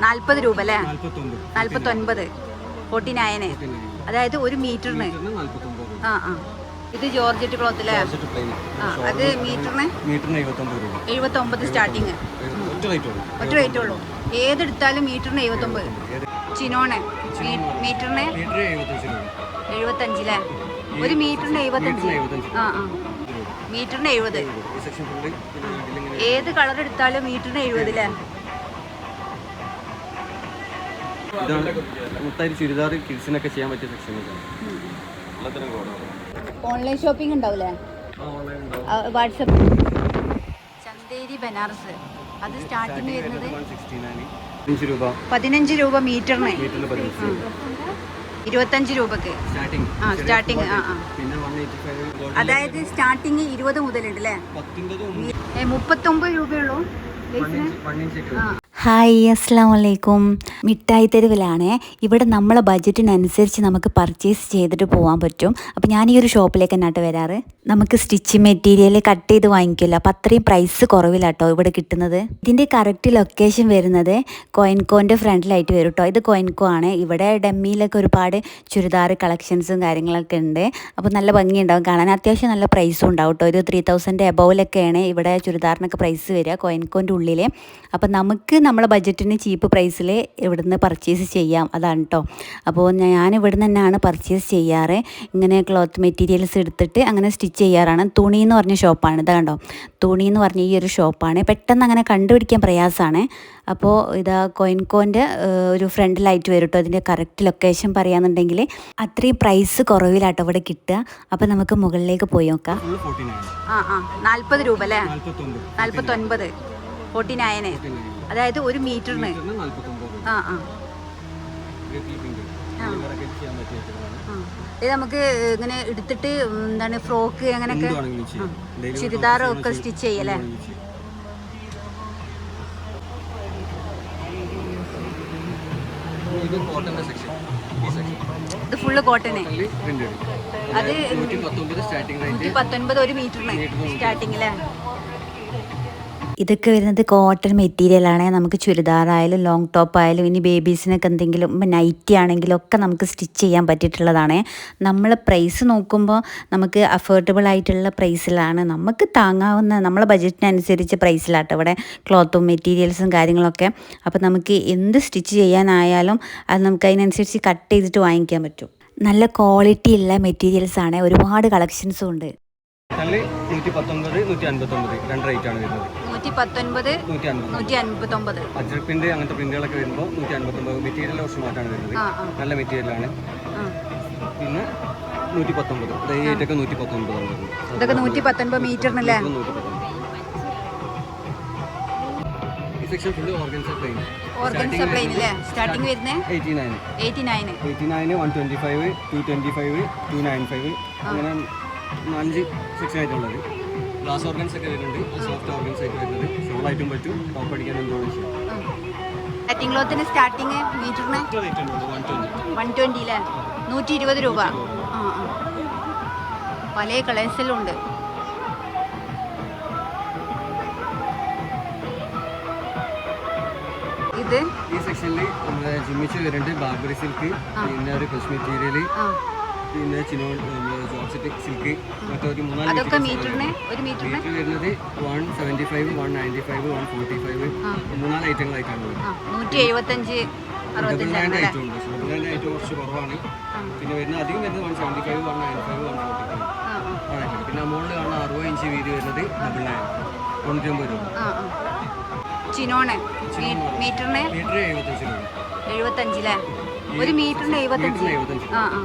നാൽപ്പത് രൂപ അല്ലേ? നാൽപ്പത്തൊൻപത് ഫോർട്ടി നയന് അതായത് ഒരു മീറ്ററിന്. ആ ആ. ഇത് ജോർജറ്റ് ക്ലോത്ത് അല്ലേ? അത് മീറ്ററിന്? രൂപ. എഴുപത്തൊമ്പത് സ്റ്റാർട്ടിങ് ഒറ്റ റേറ്റ് ഉള്ളൂ. ഏതെടുത്താലും മീറ്ററിന് എഴുപത്തി ഒമ്പത് ചിനോണ്. മീറ്ററിന്? എഴുപത്തഞ്ചില്ലേ ഒരു മീറ്ററിന് എഴുപത്തഞ്ച്. ആ ആ. മീറ്ററിന് എഴുപത്. ഏത് കളർ എടുത്താലും മീറ്ററിന് എഴുപതില്ലേ ഇതാണ് മൊത്തമായിട്ട് ചുരിദാർ കിഡ്സിനൊക്കെ ചെയ്യാൻ പറ്റിയ സെക്ഷൻ എല്ലാത്തിനും കോഡ് ഓൺലൈൻ ഷോപ്പിംഗ് ഉണ്ടാവില്ലേ വാട്സപ്പ്. ചന്തേരി ബനാറസ്. അത് സ്റ്റാർട്ടിങ് വരുന്നത് രൂപ. പതിനഞ്ച് രൂപ മീറ്ററിന്. ഇരുപത്തഞ്ച് രൂപക്ക്. സ്റ്റാർട്ടിങ് ആ സ്റ്റാർട്ടിങ് ആ ആ. അതായത് സ്റ്റാർട്ടിങ് ഇരുപത് മുതലുണ്ട് അല്ലേ മുപ്പത്തൊമ്പത് രൂപയുള്ളൂ ആ. ഹായ് അസ്സാം വലൈക്കും മിഠായി തെരുവിലാണേ. ഇവിടെ നമ്മളെ ബഡ്ജറ്റിനനുസരിച്ച് നമുക്ക് പർച്ചേസ് ചെയ്തിട്ട് പോകാൻ പറ്റും. അപ്പോൾ ഞാൻ ഈ ഒരു ഷോപ്പിലേക്ക് എന്നാട്ട് വരാറ്. നമുക്ക് സ്റ്റിച്ച് മെറ്റീരിയൽ കട്ട് ചെയ്ത് വാങ്ങിക്കില്ല അപ്പോൾ അത്രയും പ്രൈസ് കുറവിലാട്ടോ ഇവിടെ കിട്ടുന്നത്. ഇതിന്റെ കറക്റ്റ് ലൊക്കേഷൻ വരുന്നത് കോയിൻകോന്റെ ഫ്രണ്ടിലായിട്ട് വരും കേട്ടോ ഇത് കോയിൻകോ ആണ്. ഇവിടെ ഡമ്മിയിലൊക്കെ ഒരുപാട് ചുരിദാർ കളക്ഷൻസും കാര്യങ്ങളൊക്കെ ഉണ്ട്. അപ്പോൾ നല്ല ഭംഗിയുണ്ടാവും. കാണാൻ അത്യാവശ്യം നല്ല പ്രൈസും ഉണ്ടാവും കേട്ടോ ഒരു ത്രീ തൗസൻഡ് എബോവിലൊക്കെയാണ് ഇവിടെ ചുരിദാറിനൊക്കെ പ്രൈസ് വരിക കോയിൻകോന്റെ ഉള്ളിൽ അപ്പോൾ നമുക്ക് നമ്മളെ ബഡ്ജറ്റിന് ചീപ്പ് പ്രൈസിൽ ഇവിടുന്ന് പർച്ചേസ് ചെയ്യാം. അതാണ് കേട്ടോ അപ്പോൾ ഞാൻ ഇവിടുന്ന് തന്നെയാണ് പർച്ചേസ് ചെയ്യാറ്. ഇങ്ങനെ ക്ലോത്ത് മെറ്റീരിയൽസ് എടുത്തിട്ട് അങ്ങനെ സ്റ്റിച്ച് ചെയ്യാറാണ്. തുണി എന്ന് പറഞ്ഞ ഷോപ്പാണ് ഇതാ കണ്ടോ? തുണി എന്ന് പറഞ്ഞ ഈ ഒരു ഷോപ്പാണ് പെട്ടെന്ന് അങ്ങനെ കണ്ടുപിടിക്കാൻ പ്രയാസമാണ് അപ്പോൾ ഇതാ കോയിൻകോന്റെ ഒരു ഫ്രണ്ടിലായിട്ട് വരും കേട്ടോ അതിന്റെ കറക്റ്റ് ലൊക്കേഷൻ പറയാന്നുണ്ടെങ്കിൽ അത്രയും പ്രൈസ് കുറവിലാട്ടോ ഇവിടെ കിട്ടുക. അപ്പോൾ നമുക്ക് മുകളിലേക്ക് പോയി നോക്കാം. ആ ആ. നാൽപ്പത് രൂപ അല്ലേ? നാൽപ്പത്തൊൻപത് ഫോർട്ടി നയന് അതായത് ഒരു മീറ്ററിന്. ആ ആ. ഇത് നമുക്ക് ഇങ്ങനെ എടുത്തിട്ട് എന്താണ് ഫ്രോക്ക് അങ്ങനെയൊക്കെ ചുരിദാറൊക്കെ സ്റ്റിച്ച് ചെയ്യല്ലേ. ഇത് ഫുള്ള് കോട്ടന് അത് നൂറ്റി സ്റ്റാർട്ടിംഗ് പത്തൊൻപത് ഒരു മീറ്ററിന് സ്റ്റാർട്ടിങ്ങിലെ ഇതൊക്കെ വരുന്നത് കോട്ടൺ മെറ്റീരിയലാണ് നമുക്ക് ചുരിദാറായാലും ലോങ് ടോപ്പ് ആയാലും ഇനി ബേബീസിനൊക്കെ എന്തെങ്കിലും നൈറ്റി ആണെങ്കിലും ഒക്കെ നമുക്ക് സ്റ്റിച്ച് ചെയ്യാൻ പറ്റിയിട്ടുള്ളതാണ്. നമ്മൾ പ്രൈസ് നോക്കുമ്പോൾ നമുക്ക് അഫോർഡബിൾ ആയിട്ടുള്ള പ്രൈസിലാണ് നമുക്ക് താങ്ങാവുന്ന നമ്മളെ ബജറ്റിനനുസരിച്ച് പ്രൈസിലാട്ടോ ഇവിടെ ക്ലോത്തും മെറ്റീരിയൽസും കാര്യങ്ങളൊക്കെ. അപ്പോൾ നമുക്ക് എന്ത് സ്റ്റിച്ച് ചെയ്യാനായാലും അത് നമുക്ക് അതിനനുസരിച്ച് കട്ട് ചെയ്തിട്ട് വാങ്ങിക്കാൻ പറ്റും. നല്ല ക്വാളിറ്റി ഉള്ള മെറ്റീരിയൽസ് ആണ്. ഒരുപാട് കളക്ഷൻസും ഉണ്ട്. നൂറ്റി പത്തൊമ്പത് നൂറ്റി അൻപത്തൊമ്പത് രണ്ട് റേറ്റ് ആണ് വരുന്നത്. നൂറ്റി പത്തൊൻപത് നൂറ്റി അൻപത് അൻപത്തൊമ്പത് അജ്രക് പ്രിന്റ് അങ്ങനത്തെ പ്രിന്റുകളൊക്കെ വരുമ്പോൾ നൂറ്റി അൻപത്തൊമ്പത് മെറ്റീരിയൽ കുറച്ച് മാറ്റാണ് വരുന്നത്. നല്ല മെറ്റീരിയലാണ് ആണ്. പിന്നെ നൂറ്റി പത്തൊമ്പത് ഡേറ്റൊക്കെ നൂറ്റി പത്തൊമ്പത് ഇതൊക്കെ നൂറ്റി പത്തൊൻപത് മീറ്ററിനല്ലേ ഈ section full organza plain organza starting വരുന്നത് eighty nine eighty nine eighty nine one twenty five two twenty five two nine five അങ്ങനെ നാലഞ്ച് സെക്ഷൻ ആയിട്ടുള്ളത്. ഗ്ലാസ് ഓർഗൻസ് ഒക്കെ വരുന്നുണ്ട്. സോഫ്റ്റ് ഓർഗൻസ് ഒക്കെ വരുന്നത്. ഷോളായിട്ടും പറ്റും. ടോപ്പ് അടിക്കാൻ എന്തോ സാറ്റിംഗ് ക്ലോത്തിന് സ്റ്റാർട്ടിങ് മീറ്ററിന് വൺ ട്വന്റി അല്ലേ നൂറ്റി ഇരുപത് രൂപ. ആ ആ. പല കളേഴ്സിലും ഉണ്ട്. ഇത്? ഈ സെക്ഷനിൽ നമ്മുടെ ജിമ്മിച്ച് വരുന്നുണ്ട്. ബാർബറി സിൽക്ക് പിന്നെ ഒരു കശ്മീർ മെറ്റീരിയൽ പിന്നെ ചിനോൾ ജോർജറ്റ് സിൽക്ക് മറ്റൊരു മൂന്നാൽ അതൊക്കെ മീറ്ററിന്? ഒരു മീറ്ററിന്? മീറ്റർ വരുന്നത് one seventy five one ninety five one forty five മൂന്നാൽ ഐറ്റങ്ങളായിട്ടാണ് വരുന്നത് നൂറ്റി എഴുപത്തഞ്ച് ഐറ്റം ഉണ്ട്. ഐറ്റം കുറച്ച് കുറവാണ്. പിന്നെ വരുന്ന അധികം വരുന്നത് one seventy five one ninety five one forty five പിന്നെ മുകളിൽ കാണുന്ന അറുപത് ഇഞ്ച് വീതി വരുന്നത് ഡബിൾ നയൻ തൊണ്ണൂറ്റൊമ്പത് രൂപ. ആ ആ. ചിനോണ്. മീറ്ററിന് മീറ്റർ എഴുപത്തഞ്ച് രൂപ. എഴുപത്തഞ്ചില്ലേ ഒരു മീറ്ററിന് എഴുപത്തഞ്ച്. ആ ആ.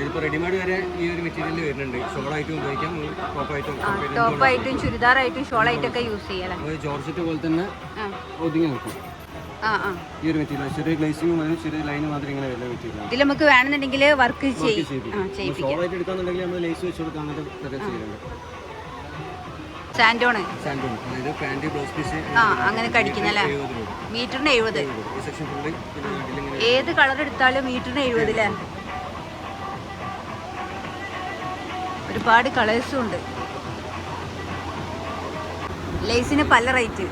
ഇതിപ്പോൾ റെഡിമെയ്ഡ് വരെ ഈ ഒരു മെറ്റീരിയൽ വരുന്നുണ്ട്. ഷോളായിട്ടും ഉപയോഗിക്കാം. ടോപ്പായിട്ടും ടോപ്പായിട്ടും ചുരിദാറായിട്ടും ഷോളായിട്ടൊക്കെ യൂസ് ചെയ്യാം ജോർജറ്റ് പോലെ തന്നെ ഒതുങ്ങി നിൽക്കും. ഈ ഒരു മെറ്റീരിയൽ ചെറിയ ഗ്ലേസിംഗ് മുതൽ ചെറിയ ലൈന് മാത്രം ഇങ്ങനെ വരുന്ന മെറ്റീരിയൽ ഇതിൽ നമുക്ക് വേണമെന്നുണ്ടെങ്കിൽ വർക്ക് ചെയ്യും. ഷോളായിട്ട് എടുക്കാന്നുണ്ടെങ്കിൽ നമ്മൾ ലേസ് വെച്ച് കൊടുക്കാൻ അങ്ങനത്തെ ചെയ്യുന്നുണ്ട് സാൻഡോണ് ആ അങ്ങനെ കടിക്കുന്നല്ലേ മീറ്ററിന് എഴുപത്. ഏത് കളർ എടുത്താലും മീറ്ററിന് എഴുപതില്ലേ ഒരുപാട് കളേഴ്സും ഉണ്ട്. ലേസിന് പല റേറ്റ്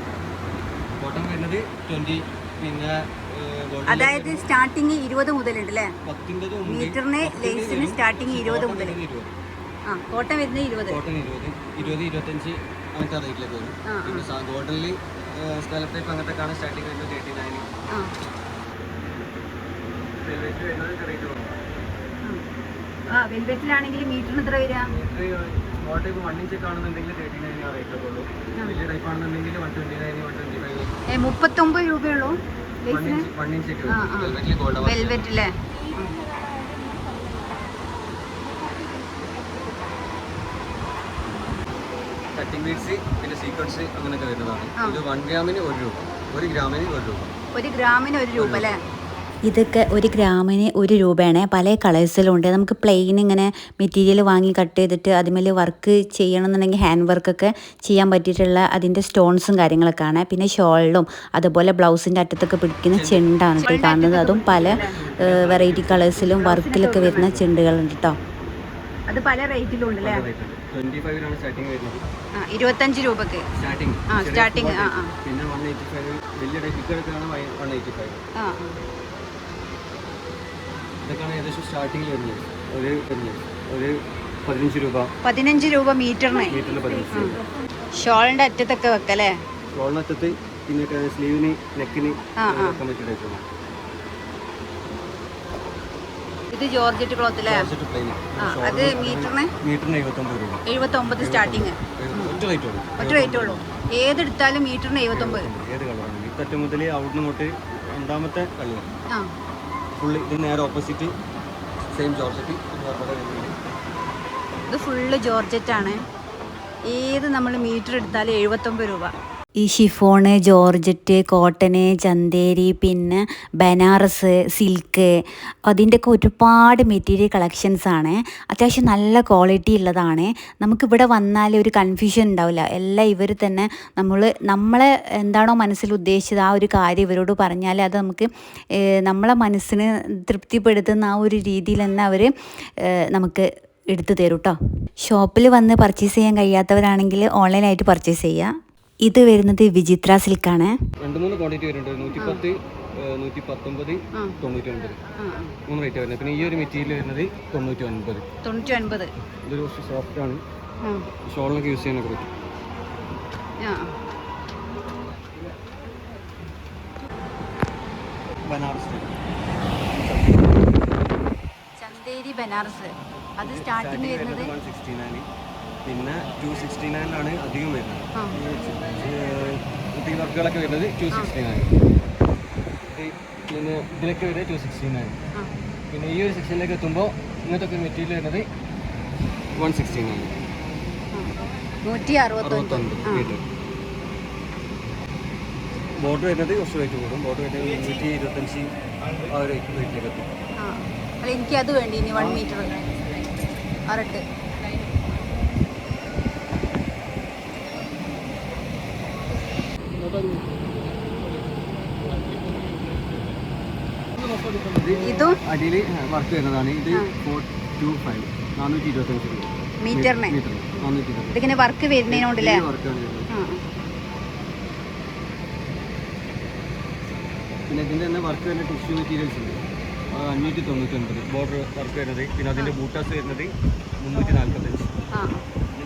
അതായത് സ്റ്റാർട്ടിങ് ഇരുപത് മുതലുണ്ട് അല്ലേ മീറ്ററിന് ലേസിന് സ്റ്റാർട്ടിങ് ഇരുപത് മുതൽ ആ കോട്ടൺ വരുന്നത് ഇരുപത്. ഇരുപത്. ഇരുപത് ഇരുപത്തഞ്ച് അങ്ങനത്തെ റേറ്റിലേക്ക് വരും. പിന്നെ ഗോൾഡനിൽ സ്കാലപ്പ് അങ്ങനത്തെ കാണാൻ സ്റ്റാർട്ടിങ് വരുന്നത് തേർട്ടി നയൻ വരുന്നത് റേറ്റ് ആ വെൽവെറ്റിലാണെങ്കിൽ മീറ്ററിന് എത്ര വരിക? മുപ്പത്തൊമ്പത് രൂപയുള്ളൂ? വെൽവെറ്റില്ലേ കട്ടിംഗ് ബീഡ്സ് പിന്നെ സീക്വൻസ് അങ്ങനെയൊക്കെ വരുന്നതാണ്. ഇത് വൺ ഗ്രാമിന് ഒരു രൂപ ഒരു ഗ്രാമിന് ഒരു രൂപ. ഒരു ഗ്രാമിന് ഒരു രൂപ അല്ലേ? ഇതൊക്കെ ഒരു ഗ്രാമിന് ഒരു രൂപയാണ്. പല കളേഴ്സിലുണ്ട്. നമുക്ക് പ്ലെയിൻ ഇങ്ങനെ മെറ്റീരിയൽ വാങ്ങി കട്ട് ചെയ്തിട്ട് അതിമേൽ വർക്ക് ചെയ്യണമെന്നുണ്ടെങ്കിൽ ഹാൻഡ് വർക്കൊക്കെ ചെയ്യാൻ പറ്റിയിട്ടുള്ള അതിന്റെ സ്റ്റോൺസും കാര്യങ്ങളൊക്കെ ആണ് പിന്നെ ഷോളിലും അതുപോലെ ബ്ലൗസിന്റെ അറ്റത്തൊക്കെ പിടിക്കുന്ന ചെണ്ടാണ് കേട്ടോ കാണുന്നത്. അതും പല വെറൈറ്റി കളേഴ്സിലും വർക്കിലൊക്കെ വരുന്ന ചെണ്ടുകളുണ്ട് കേട്ടോ. അത് പല റേറ്റിലും ഉണ്ട് അല്ലേ ട്വന്റി സ്റ്റാർട്ടിങ് വരുന്നത്. ആ ഇരുപത്തഞ്ച് രൂപക്ക്. സ്റ്റാർട്ടിങ് ആ, സ്റ്റാർട്ടിങ് ആ, ആ. പിന്നെ വൺ എയ്റ്റി ഫൈവ് വലിയ ടൈപ്പ് എടുക്കുകയാണ് വൺ എയ്റ്റി ഫൈവ് ആ ഇതൊക്കെയാണ് ഏകദേശം സ്റ്റാർട്ടിംഗ് വരുന്നത്. ഒരു ഒരു പതിനഞ്ച് രൂപ. പതിനഞ്ച് രൂപ മീറ്ററിന്. മീറ്ററിന് പതിനഞ്ച് ഷോളിന്റെ അറ്റത്തൊക്കെ വെക്കല്ലേ ഷോളിന്റെ അറ്റത്ത് പിന്നെ സ്ലീവിന് നെക്കിന്. വെക്കാൻ പറ്റിയ ഇത് ജോർജറ്റ് ക്ലോത്ത് അല്ലേ? അത് മീറ്ററിന്? മീറ്ററിന് എഴുപത്തൊമ്പത് രൂപ. എഴുപത്തൊമ്പത് സ്റ്റാർട്ടിങ് ഒറ്റ റേറ്റ് ഉള്ളൂ. ഒറ്റ റേറ്റ് ഉള്ളൂ. ഏതെടുത്താലും മീറ്ററിന് എഴുപത്തൊമ്പത്. ഏത് കളറാണ്? ഈ തട്ട് മുതൽ അവിടുന്ന് ഇങ്ങോട്ട് രണ്ടാമത്തെ കളർ ആ. ഫുള്ള് ഇത് നേരെ ഓപ്പോസിറ്റ് സെയിം ജോർജറ്റ് ഇത് ഫുള്ള് ജോർജറ്റ് ആണ് ഏത് നമ്മൾ മീറ്റർ എടുത്താലും എഴുപത്തൊമ്പത് രൂപ. ഈ ഷിഫോണ് ജോർജറ്റ് കോട്ടന് ചന്തേരി പിന്നെ ബനാറസ് സിൽക്ക് അതിന്റെയൊക്കെ ഒരുപാട് മെറ്റീരിയൽ കളക്ഷൻസ് ആണ്. അത്യാവശ്യം നല്ല ക്വാളിറ്റി ഉള്ളതാണ്. നമുക്കിവിടെ വന്നാൽ ഒരു കൺഫ്യൂഷൻ ഉണ്ടാവില്ല. എല്ലാം ഇവർ തന്നെ നമ്മൾ നമ്മളെ എന്താണോ മനസ്സിൽ ഉദ്ദേശിച്ചത് ആ ഒരു കാര്യം ഇവരോട് പറഞ്ഞാൽ അത് നമുക്ക് നമ്മളെ മനസ്സിന് തൃപ്തിപ്പെടുത്തുന്ന ആ ഒരു രീതിയിൽ തന്നെ അവർ നമുക്ക് എടുത്തു തരും കേട്ടോ ഷോപ്പിൽ വന്ന് പർച്ചേസ് ചെയ്യാൻ കഴിയാത്തവരാണെങ്കിൽ ഓൺലൈനായിട്ട് പർച്ചേസ് ചെയ്യുക ഇത് വരുന്നത് വിചിത്ര സിൽക്കാണ്. രണ്ട് മൂന്ന് ക്വാണ്ടിറ്റി വരുന്നുണ്ട്. നൂറ്റി പത്ത് നൂറ്റി പത്തൊമ്പത് ആ. തൊണ്ണൂറ്റി ഒൻപത് ആ ആ. മൂന്ന് റേറ്റ് വരുന്നത്. പിന്നെ ഈ ഒരു മെറ്റീരിയൽ വരുന്നത് തൊണ്ണൂറ്റി ഒൻപത് തൊണ്ണൂറ്റി ഒൻപത് ഇതൊരു കുറച്ച് സോഫ്റ്റ് ആണ്. ഷോളിനൊക്കെ യൂസ് ചെയ്യാനൊക്കെ പറ്റും ചന്തേരി ബനാറസ്. അത് സ്റ്റാർട്ടിങ് വരുന്നത് പിന്നെ ടു സിക്സ്റ്റി നയനിലാണ് അധികം വരുന്നത്. കുട്ടി വർക്കുകളൊക്കെ വരുന്നത് ടു സിക്സ്റ്റി നയൻ പിന്നെ ഇതിലൊക്കെ വരുന്നത് ടു സിക്സ്റ്റി നയൻ പിന്നെ ഈ ഒരു സെക്ഷനിലേക്ക് എത്തുമ്പോൾ ഇങ്ങനത്തെ ഒക്കെ മെറ്റീരിയൽ വരുന്നത് വൺ സിക്സ്റ്റി നയൻ നൂറ്റി അറുപത്തൊൻപത് ആ മീറ്റർ ബോർഡർ വരുന്നത് കുറച്ച് റേറ്റ് കൂടും. ബോർഡ് വരുന്നത് നൂറ്റി ഇരുപത്തഞ്ച് ആ ഒരു റേറ്റിലേക്ക് എത്തും. എനിക്ക് അത് വേണ്ടി ഇനി വൺ മീറ്റർ അരട്ട്. ഇതും അടിയിൽ വർക്ക് വരുന്നതാണ്. ഇത് ഫോർ ടു ഫൈവ് നാനൂറ്റി ഇരുപത്തഞ്ച് രൂപ മീറ്ററിന്? മീറ്റർ നാനൂറ്റി ഇരുപത്തഞ്ച് ഇതിങ്ങനെ വർക്ക് വരുന്നതിനോണ്ടല്ലേ പിന്നെ ഇതിന്റെ തന്നെ വർക്ക് വരുന്ന ടിഷ്യൂ മെറ്റീരിയൽസ് ഉണ്ട്. അഞ്ഞൂറ്റി തൊണ്ണൂറ്റി ഒൻപത് ബോർഡർ വർക്ക് വരുന്നത്. പിന്നെ അതിന്റെ ബൂട്ടാസ് വരുന്നത് മുന്നൂറ്റി നാൽപ്പത്തഞ്ച്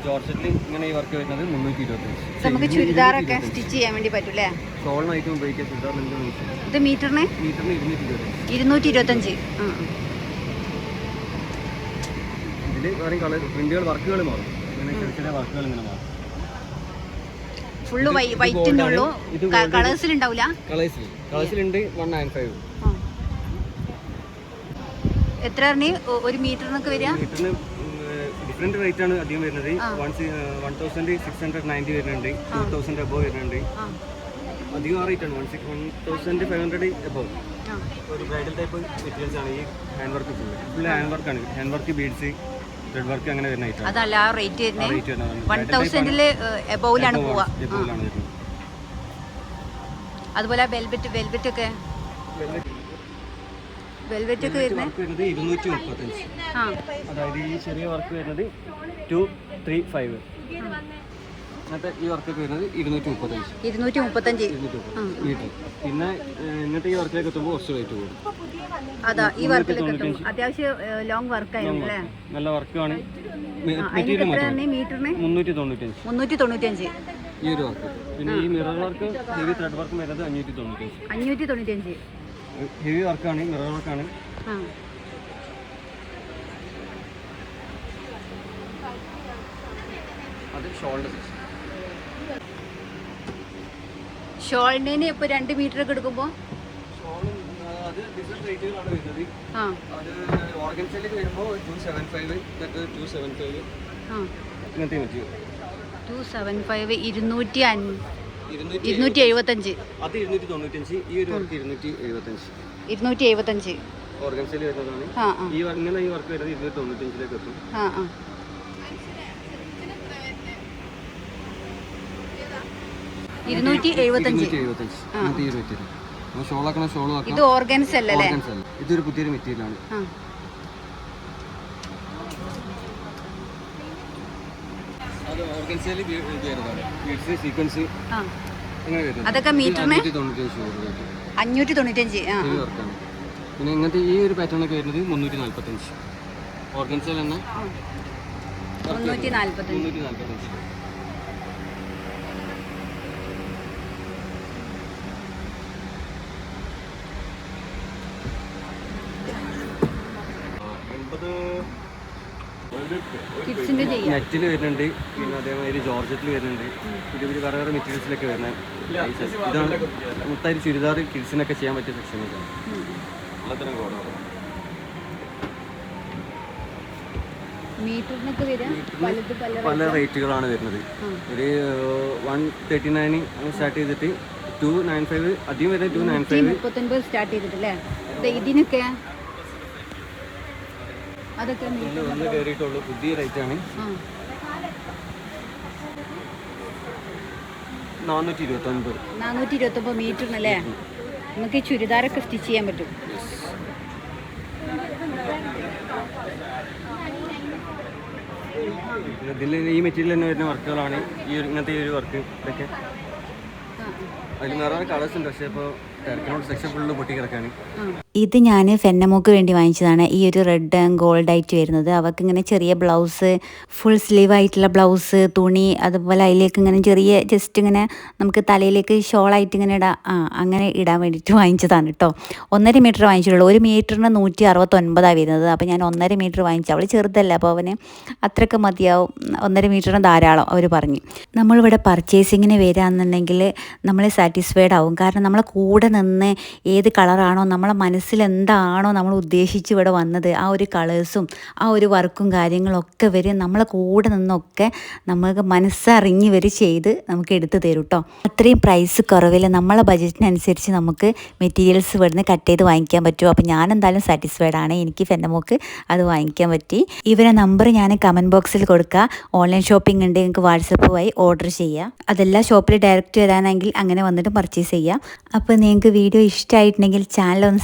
ജോർജറ്റിൽ ഇങ്ങനെ ഈ വർക്ക് വരുന്നത് മുന്നൂറ്റി ഇരുപത്തി നമുക്ക് ചുരിദാറൊക്കെ സ്റ്റിച്ച് ചെയ്യാൻ വേണ്ടി പറ്റൂലേ ഷോളിനായിട്ടും ഉപയോഗിക്കാം. ചുരിദാറിന്റെ ഇത് മീറ്ററിന് മീറ്ററിന് ഇരുന്നൂറ്റി ഇരുപത്തഞ്ച്. ഇതിൽ വേറെ കളർ പ്രിന്റുകൾ വർക്കുകൾ മാറും. ഇങ്ങനെ ചെറിയ ചെറിയ വർക്കുകൾ ഇങ്ങനെ മാറും. ഫുള്ള് വൈറ്റിന്റെ. ഉള്ളൂ. കളേഴ്സിൽ ഉണ്ടാവില്ല കളേഴ്സിൽ കളേഴ്സിലുണ്ട് വൺ നയൻ ഫൈവ് എത്ര ഒരു മീറ്ററിനൊക്കെ വരിക? ഡിഫറെന്റ് റേറ്റ് ആണ് അധികം വരുന്നത്. One thousand six hundred ninety വരുന്നുണ്ട്. ടു തൗസൻഡ് എബോ വരുന്നുണ്ട്. അധികം ആ റേറ്റ് ആണ്. One six one thousand five hundred above ഒരു ബ്രൈഡൽ ടൈപ്പ് മെറ്റീരിയൽസ് ആണ് ഈ hand work full full hand ആണ്. Hand work beads thread work അങ്ങനെ വരുന്ന ഐറ്റം അതല്ല ആ റേറ്റ് തന്നെ വരുന്നത്. വൺ തൗസൻഡിൽ. തൗസൻഡിൽ പോവുക അതുപോലെ വെൽവെറ്റ് വെൽവെറ്റ് ഒക്കെ? വെൽവെറ്റ് ഒക്കെ വരുന്നത് ഇരുന്നൂറ്റി മുപ്പത്തഞ്ച് അതായത് ഈ ചെറിയ വർക്ക് വരുന്നത് ടു ത്രീ ഫൈവ് ഈ വർക്കൊക്കെ വരുന്നത് ഇരുന്നൂറ്റി മുപ്പത്തഞ്ച് ഇരുന്നൂറ്റി മുപ്പത്തഞ്ച് മീറ്റർ പിന്നെ എന്നിട്ട് ഇങ്ങനത്തെ ഈ വർക്കിലേക്ക് എത്തുമ്പോൾ കുറച്ച് റേറ്റ് കൂടും. അതാ ഈ വർക്കിലേക്ക് അത്യാവശ്യം ലോങ് വർക്കായിരുന്നു അല്ലേ? നല്ല വർക്കാണ് മുന്നൂറ്റി തൊണ്ണൂറ്റഞ്ച് മുന്നൂറ്റി തൊണ്ണൂറ്റഞ്ച് ഈ ഒരു വർക്ക് പിന്നെ ഈ mirror work heavy thread work വരുന്നത് അഞ്ഞൂറ്റി തൊണ്ണൂറ്റഞ്ച് അഞ്ഞൂറ്റി തൊണ്ണൂറ്റഞ്ച് ഹെവി വർക്കാണ് മിറർ വർക്കാണ്. ആ. അത് ഷോൾഡർ ഷോളിന് ഇപ്പൊ രണ്ട് മീറ്റർ ഒക്കെ എടുക്കുമ്പോൾ ഷോളും അത് ഡിഫറെന്റ് റേറ്റുകളാണ് വരുന്നത്. ആ. അത് ഓർഗൻസിലേക്ക് വരുമ്പോൾ two seven five two seven five ആ. ഇങ്ങനത്തെ മെറ്റീരിയൽ ടു സെവൻ ഫൈവ് ഇരുന്നൂറ്റി അൻ ഇരുന്നൂറ്റി എഴുപത്തഞ്ച്. അത് ഇരുന്നൂറ്റി തൊണ്ണൂറ്റഞ്ച് ഈ ഒരു വർക്ക് ഇരുന്നൂറ്റി എഴുപത്തഞ്ച് ഇരുന്നൂറ്റി എഴുപത്തഞ്ച്. ഓർഗൻസിൽ വരുന്നതാണ്. ഈ ഇങ്ങനെ ഈ വർക്ക് വരുന്നത് ഇരുന്നൂറ്റി തൊണ്ണൂറ്റഞ്ചിലേക്ക് എത്തും. ഇരുന്നൂറ്റി എഴുപത്തഞ്ച്. ഇരുന്നൂറ്റി ഷോളാക്കണ ആക്കാം ഇത് ഓർഗൻസ് അല്ലേ അല്ലേ? ഓർഗൻസ് അല്ല ഇതൊരു പുതിയൊരു മെറ്റീരിയലാണ് ആ അത് ഓർഗൻസിൽ വരുന്നതാണ് ബീഡ്സ് സീക്വൻസ് അതൊക്കെ മീറ്ററിന്? അഞ്ഞൂറ്റി തൊണ്ണൂറ്റഞ്ച് പിന്നെ ഇങ്ങനത്തെ ഈ ഒരു പാറ്റേൺ ഒക്കെ വരുന്നത് മുന്നൂറ്റി നാല്പത്തഞ്ച് ഓർഗൻസിൽ തന്നെ മുന്നൂറ്റി നാൽപ്പത്തഞ്ച് ചെയ്യാം. നെറ്റിൽ വരുന്നുണ്ട്. പിന്നെ അതേമാതിരി ജോർജറ്റിൽ വരുന്നുണ്ട്. പുതിയ പുതിയ വേറെ വേറെ മെറ്റീരിയൽസിലൊക്കെ വരുന്നത് ഇതാണ് മൊത്തമായി ചുരിദാർ കിഡ്സിനൊക്കെ ചെയ്യാൻ പറ്റിയ സെക്ഷനൊക്കെ എല്ലാത്തിനും കോഡ് മീറ്ററിനൊക്കെ വരിക? പലത് പല പല റേറ്റുകളാണ് വരുന്നത്. ഒരു വൺ തേർട്ടി നയൻ സ്റ്റാർട്ട് ചെയ്തിട്ട് ടു നയൻ ഫൈവ് അധികം വരുന്നത് ടു നയൻ ഫൈവ് മുപ്പത്തൊൻപത് സ്റ്റാർട്ട് ചെയ്തിട്ടില്ലേ ഇതിനൊക്കെ അതൊക്കെ ഒന്ന് കയറിയിട്ടുള്ളൂ. പുതിയ റേറ്റാണ് നാനൂറ്റി ഇരുപത്തി ഒൻപത് നാനൂറ്റി ഇരുപത്തൊമ്പത് മീറ്ററിനല്ലേ നമുക്ക് ഈ ചുരിദാറൊക്കെ സ്റ്റിച്ച് ചെയ്യാൻ പറ്റും. ഇതിൽ ഈ മെറ്റീരിയൽ തന്നെ വരുന്ന വർക്കുകളാണ്. ഈ ഇങ്ങനത്തെ ഈ ഒരു വർക്ക് ഇതൊക്കെ. അതിൽ നിറയെ കളേഴ്സ് ഉണ്ട്. പക്ഷേ ഇപ്പോൾ തിരക്കിനോട് സെക്ഷൻ ഫുള്ള് പൊട്ടി കിടക്കാണ്. ഇത് ഞാൻ ഫെന്നമോക്ക് വേണ്ടി വാങ്ങിച്ചതാണ്. ഈ ഒരു റെഡ് ആൻഡ് ഗോൾഡ് ആയിട്ട് വരുന്നത്. അവർക്ക് ഇങ്ങനെ ചെറിയ ബ്ലൗസ് ഫുൾ സ്ലീവ് ആയിട്ടുള്ള ബ്ലൗസ് തുണി അതുപോലെ അതിലേക്ക് ഇങ്ങനെ ചെറിയ ജസ്റ്റ് ഇങ്ങനെ നമുക്ക് തലയിലേക്ക് ഷോളായിട്ട് ഇങ്ങനെ ഇടാം ആ അങ്ങനെ ഇടാൻ വേണ്ടിയിട്ട് വാങ്ങിച്ചതാണ് കേട്ടോ ഒന്നര മീറ്റർ വാങ്ങിച്ചിട്ടുള്ളൂ. ഒരു മീറ്ററിന് നൂറ്റി അറുപത്തൊൻപതാണ് വരുന്നത്. അപ്പോൾ ഞാൻ ഒന്നര മീറ്റർ വാങ്ങിച്ചു. അവൾ ചെറുതല്ല അപ്പോൾ അവന് അത്രയ്ക്ക് മതിയാവും. ഒന്നര മീറ്ററിന് ധാരാളം അവർ പറഞ്ഞു. നമ്മളിവിടെ പർച്ചേസിങ്ങിന് വരാമെന്നുണ്ടെങ്കിൽ നമ്മൾ സാറ്റിസ്ഫൈഡ് ആവും. കാരണം നമ്മളെ കൂടെ നിന്ന് ഏത് കളറാണോ നമ്മളെ മനസ്സിൽ എന്താണോ നമ്മൾ ഉദ്ദേശിച്ച് ഇവിടെ വന്നത് ആ ഒരു കളേഴ്സും ആ ഒരു വർക്കും കാര്യങ്ങളൊക്കെ വരെ നമ്മളെ കൂടെ നിന്നൊക്കെ നമുക്ക് മനസ്സറിഞ്ഞ് വരെ ചെയ്ത് നമുക്ക് എടുത്തു തരും കേട്ടോ അത്രയും പ്രൈസ് കുറവിൽ നമ്മളെ ബജറ്റിനനുസരിച്ച് നമുക്ക് മെറ്റീരിയൽസ് ഇവിടുന്ന് കട്ട് ചെയ്ത് വാങ്ങിക്കാൻ പറ്റും. അപ്പോൾ ഞാൻ എന്തായാലും സാറ്റിസ്ഫൈഡ് ആണ്. എനിക്ക് മോക്ക് അത് വാങ്ങിക്കാൻ പറ്റി. ഇവരെ നമ്പർ ഞാൻ കമന്റ് ബോക്സിൽ കൊടുക്കുക ഓൺലൈൻ ഷോപ്പിംഗ് ഉണ്ട്. നിങ്ങൾക്ക് വാട്സപ്പ് വഴി ഓർഡർ ചെയ്യുക അതെല്ലാം ഷോപ്പിൽ ഡയറക്റ്റ് വരാനെങ്കിൽ അങ്ങനെ വന്നിട്ട് പർച്ചേസ് ചെയ്യാം. അപ്പോൾ നിങ്ങൾക്ക് വീഡിയോ ഇഷ്ടമായിട്ടുണ്ടെങ്കിൽ ചാനൽ ഒന്ന്